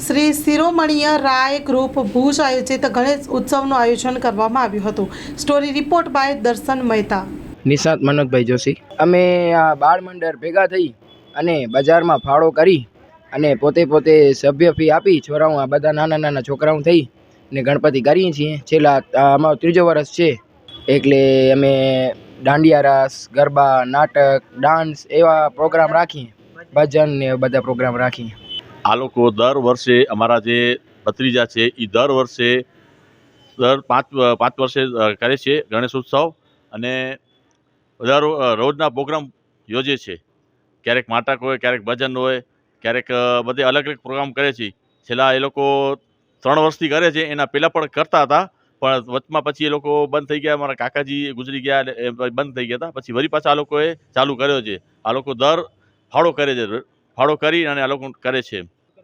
Shri શિરોમણીય Rai group Bhuj આયોજિત ગણેશ ઉત્સવનું આયોજન કરવામાં આવ્યું હતું. સ્ટોરી રિપોર્ટ બાય દર્શન મહેતા. નિશાંત મનોજભાઈ જોશી. અમે આ બાળ મંડળ ભેગા થઈ અને બજારમાં ફાળો કરી અને પોતે પોતે સભ્ય ફી આપી છોરાઓ આ બધા નાના નાના છોકરાઓ થઈ ને ગણપતિ કરીએ છીએ. છેલ્લા અમારો ત્રીજો વર્ષ છે. એટલે અમે દાંડિયા રાસ, ગરબા, નાટક, ડાન્સ એવા પ્રોગ્રામ રાખીએ. ભજન ને બધા પ્રોગ્રામ રાખીએ. આ લોકો દર વર્ષે અમારા જે ભત્રીજા છે એ દર વર્ષે, દર પાંચ પાંચ વર્ષે કરે છે ગણેશ ઉત્સવ અને બધા રોજના પ્રોગ્રામ યોજે છે. ક્યારેક નાટક હોય, ક્યારેક ભજન હોય, ક્યારેક બધે અલગ અલગ પ્રોગ્રામ કરે છે. છેલ્લા એ લોકો ત્રણ વર્ષથી કરે છે, એના પહેલાં પણ કરતા હતા, પણ વચમાં પછી એ લોકો બંધ થઈ ગયા અમારા કાકાજી ગુજરી ગયા એ બંધ થઈ ગયા હતા. પછી વરી પાછા આ લોકોએ ચાલુ કર્યો છે. આ લોકો દર ફાળો કરે છે, ફાળો કરી અને આ લોકો કરે છે.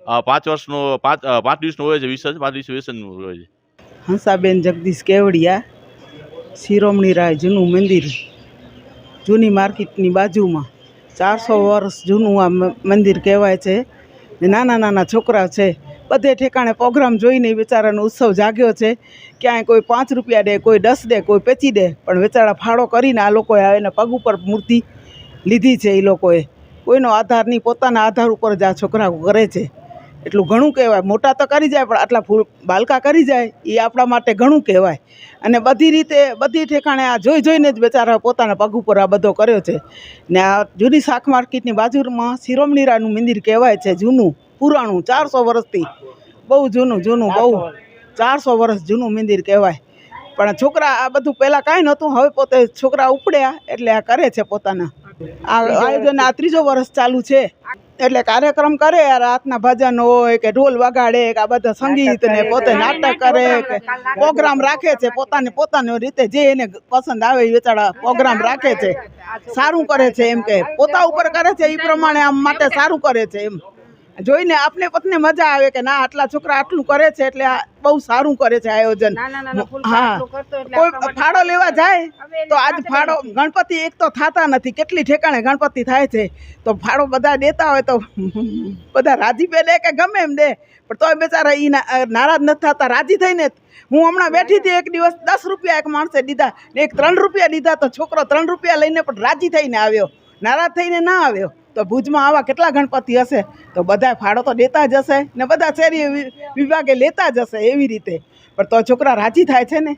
પાંચ વર્ષનો, પાંચ પાંચ દિવસનું હોય છે વિસર્જન, પાંચ દિવસ વિસર્જનનું હોય છે. હંસાબેન જગદીશ કેવડિયા, શિરોમણી રાય જૂનું મંદિર. જૂની માર્કેટની બાજુમાં ચારસો વર્ષ જૂનું આ મંદિર કહેવાય છે. નાના નાના છોકરા છે. બધે ઠેકાણે પ્રોગ્રામ જોઈને બેચારાનો ઉત્સવ જાગ્યો છે. ક્યાંય કોઈ પાંચ રૂપિયા દે, કોઈ દસ દે, કોઈ પેચી દે, પણ બેચારા ફાળો કરીને આ લોકોએ એને પગ ઉપર મૂર્તિ લીધી છે એ લોકોએ. કોઈનો આધાર નહીં, પોતાના આધાર ઉપર જ આ છોકરાઓ કરે છે. એટલું ઘણું કહેવાય. મોટા તો કરી જાય, પણ આટલા ફૂલ બાલકા કરી જાય, એ આપણા માટે ઘણું કહેવાય. અને બધી રીતે, બધી ઠેકાણે આ જોઈ જોઈને જ બેચારા પોતાના પગ ઉપર આ બધો કર્યો છે. ને આ જૂની શાક માર્કેટની બાજુમાં શિરોમણીરાનું મંદિર કહેવાય છે, જૂનું, પુરાણું, ચારસો વર્ષથી. બહુ જૂનું જૂનું, બહુ. ચારસો વર્ષ જૂનું મંદિર કહેવાય. પણ છોકરા આ બધું પહેલાં કાંઈ નહોતું, હવે પોતે છોકરા ઉપડ્યા, એટલે આ કરે છે પોતાના. આયોજન આ ત્રીજો વર્ષ ચાલુ છે. એટલે કાર્યક્રમ કરે રાતના ભજન હોય કે ઢોલ વગાડે કે આ બધા સંગીત ને પોતે નાટક કરે કે પ્રોગ્રામ રાખે છે પોતાને પોતાની રીતે જે એને પસંદ આવે એ બેચારા પ્રોગ્રામ રાખે છે. સારું કરે છે એમ કે. પોતા ઉપર કરે છે એ પ્રમાણે આમ માટે સારું કરે છે એમ. જોઈને આપને પત્ને મજા આવે કે ના આટલા છોકરા આટલું કરે છે એટલે આ બહુ સારું કરે છે આયોજન. હા. કોઈ ફાળો લેવા જાય તો આજ ફાળો ગણપતિ એક તો થતા નથી કેટલી ઠેકાણે ગણપતિ થાય છે તો ફાળો બધા દેતા હોય તો બધા રાજી બે દે કે ગમે એમ દે. પણ તોય બેચારા એ નારાજ નથી થતા રાજી થઈને. હું હમણાં બેઠી હતી એક દિવસ દસ રૂપિયા એક માણસે દીધા ને એક ત્રણ રૂપિયા દીધા તો છોકરો ત્રણ રૂપિયા લઈને પણ રાજી થઈને આવ્યો. નારાજ થઈને ના આવ્યો. તો ભુજમાં આવા કેટલા ગણપતિ હશે? તો બધા ફાળો તો દેતા જ હશે ને બધા શેરી વિભાગે લેતા જ હશે એવી રીતે. પણ તો છોકરા રાજી થાય છે ને?